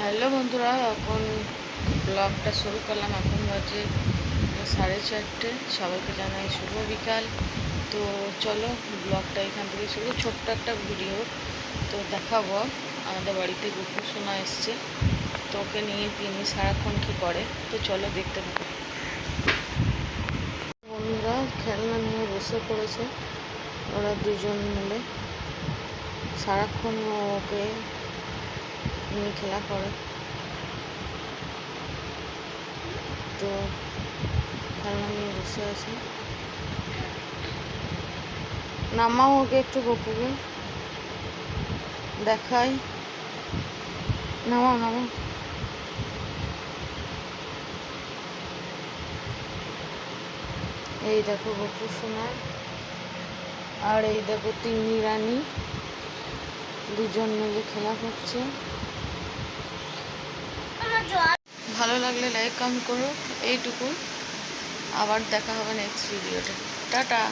Hello বন্ধুরা, এখন ব্লগটা শুরু করলাম। এখন বাজে সাড়ে চারটে। সবাইকে জানাই শুভ বিকাল। তো চলো ব্লগটা এখান থেকে শুরু। ছোট্ট একটা ভিডিও তো দেখাবো। আমাদের বাড়িতে গুপু শোনা এসছে। তো ওকে নিয়ে তিনি সারাক্ষণ কী করে? তো চলো দেখতে পাবো বন্ধুরা, খেলনা নিয়ে বসে পড়েছে। ওরা দুজন মিলে। সারাক্ষণ ওকে নিয়ে খেলা করে। তো খেলনা নিয়ে বসে আছে। নামাও ওকে একটু গপুকে। দেখাই। নামাও নামাও। এই দেখো গপু সোনা। আর এই দেখো তিন্নি রানী। দুজন মিলে খেলা করছে ভালো লাগলে লাইক কমেন্ট করো। এইটুকু। আবার দেখা হবে নেক্সট ভিডিওতে টাটা।